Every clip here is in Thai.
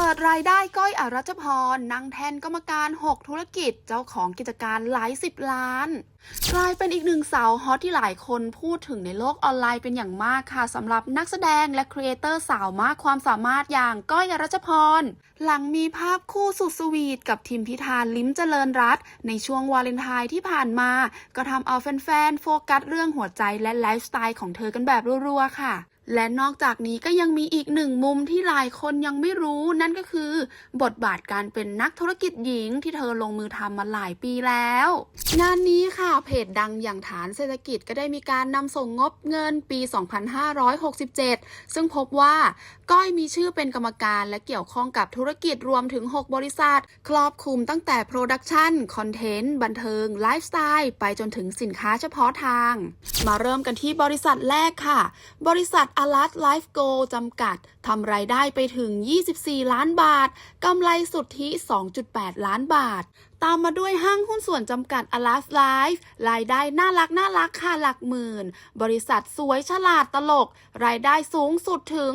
เปิดรายได้ก้อยอรัชพรนั่งแทนกรรมการ 6 ธุรกิจเจ้าของกิจการหลายสิบล้าน กลายเป็นอีกหนึ่งสาวฮอตที่หลายคนพูดถึงในโลกออนไลน์เป็นอย่างมากค่ะสำหรับนักแสดงและครีเอเตอร์สาวมากความสามารถอย่างก้อยอรัชพร หลังมีภาพคู่สุดสวีทกับทิมพิธานลิ้มเจริญรัตในช่วงวาเลนไทน์ที่ผ่านมา ก็ทำเอาแฟนๆโฟกัสเรื่องหัวใจและไลฟ์สไตล์ของเธอกันแบบรัวๆค่ะ และนอกจากนี้ก็ยังมีอีกหนึ่งมุมที่หลายคนยังไม่รู้นั่นก็คือ บทบาทการเป็นนักธุรกิจหญิงที่เธอลงมือทำมาหลายปีแล้ว งานนี้ค่ะ เพจดังอย่างฐานเศรษฐกิจก็ได้มีการนำส่งงบเงินปี 2567 ซึ่งพบว่าก้อยมีชื่อเป็นกรรมการและเกี่ยวข้องกับธุรกิจรวมถึง 6 บริษัท ครอบคลุมตั้งแต่โปรดักชันคอนเทนต์ บันเทิง ไลฟ์สไตล์ ไปจนถึงสินค้าเฉพาะทาง มาเริ่มกันที่บริษัทแรกค่ะ บริษัท a l a s Life Go จำกัดทำรายได้ไปถึง 24 ล้านบาท กำไรสุทธิ 2.8 ล้านบาท ตามมาด้วยห้างหุ้นส่วนจำกัด a l a s Life รายได้น่ารักน่ารักค่ะหลักหมื่น บริษัทสวยฉลาดตลก รายได้สูงสุดถึง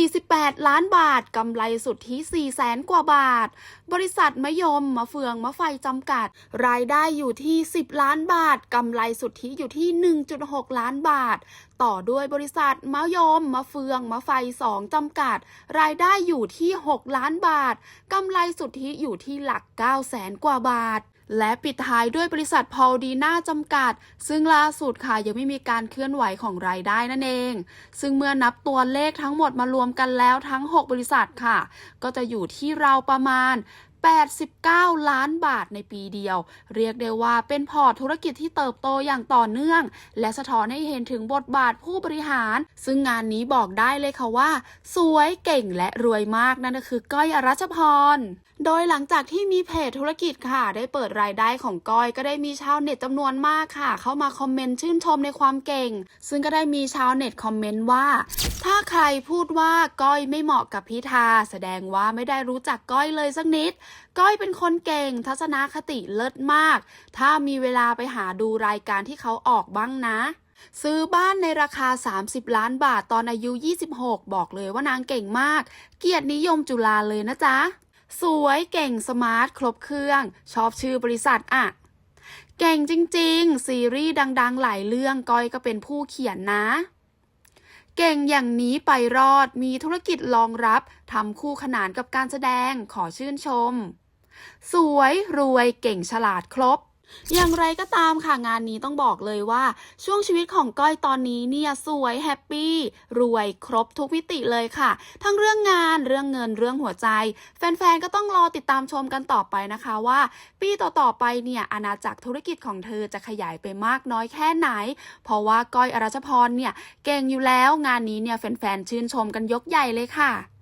48 ล้านบาท กำไรสุทธิ4แสนกว่าบาท บริษัทมะยมมะเฟืองมะไฟจำกัด รายได้อยู่ที่ 10 ล้านบาท กำไรสุทธิอยู่ที่ 1.6 ล้านบาท ต่อด้วยบริษัทมะยมมะเฟืองมะไฟ 2 จำกัด รายได้อยู่ที่ 6 ล้านบาท กำไรสุทธิอยู่ที่หลัก 9 แสนกว่าบาท และปิดท้ายด้วยบริษัทพอลดีน่าจำกัด ซึ่งล่าสุดค่ะยังไม่มีการเคลื่อนไหวของรายได้นั่นเอง ซึ่งเมื่อนับตัวเลขทั้งหมดมารวมกันแล้วทั้ง 6 บริษัทค่ะ ก็จะอยู่ที่เราวประมาณ 89 ล้านบาทในปีเดียว เรียกได้ว่าเป็นพอร์ตธุรกิจที่เติบโตอย่างต่อเนื่อง และสะท้อนให้เห็นถึงบทบาทผู้บริหาร ซึ่งงานนี้บอกได้เลยค่ะว่า สวยเก่งและรวยมากนั่นก็คือก้อยอรัชพร โดยหลังจากที่มีเพจธุรกิจค่ะ ได้เปิดรายได้ของก้อยก็ได้มีชาวเน็ตจำนวนมากค่ะ เข้ามาคอมเมนต์ชื่นชมในความเก่ง ซึ่งก็ได้มีชาวเน็ตคอมเมนต์ว่า ถ้าใครพูดว่าก้อยไม่เหมาะกับพิธา แสดงว่าไม่ได้รู้จักก้อยเลยสักนิด ก้อยเป็นคนเก่ง ทัศนคติเลิศมาก ถ้ามีเวลาไปหาดูรายการที่เขาออกบ้างนะซื้อบ้านในราคา 30 ล้านบาทตอนอายุ 26 บอกเลยว่านางเก่งมาก เกียรตินิยมจุฬาเลยนะจ๊ะ สวยเก่งสมาร์ท ครบเครื่อง ชอบชื่อบริษัทอะเก่งจริง ๆ ซีรีส์ดัง ๆ หลายเรื่องก้อยก็เป็นผู้เขียนนะ เก่งอย่างนี้ไปรอดมีธุรกิจรองรับทำคู่ขนานกับการแสดงขอชื่นชม สวยรวยเก่งฉลาดครบ อย่างไรก็ตามค่ะงานนี้ต้องบอกเลยว่า ช่วงชีวิตของก้อยตอนนี้เนี่ยสวยแฮปปี้รวยครบทุกมิติเลยค่ะ ทั้งเรื่องงานเรื่องเงินเรื่องหัวใจ แฟนๆก็ต้องรอติดตามชมกันต่อไปนะคะว่า ปีต่อๆไปเนี่ยอาณาจักรธุรกิจของเธอจะขยายไปมากน้อยแค่ไหน เพราะว่าก้อยอรัชพรเนี่ยเก่งอยู่แล้วงานนี้เนี่ยแฟนๆชื่นชมกันยกใหญ่เลยค่ะ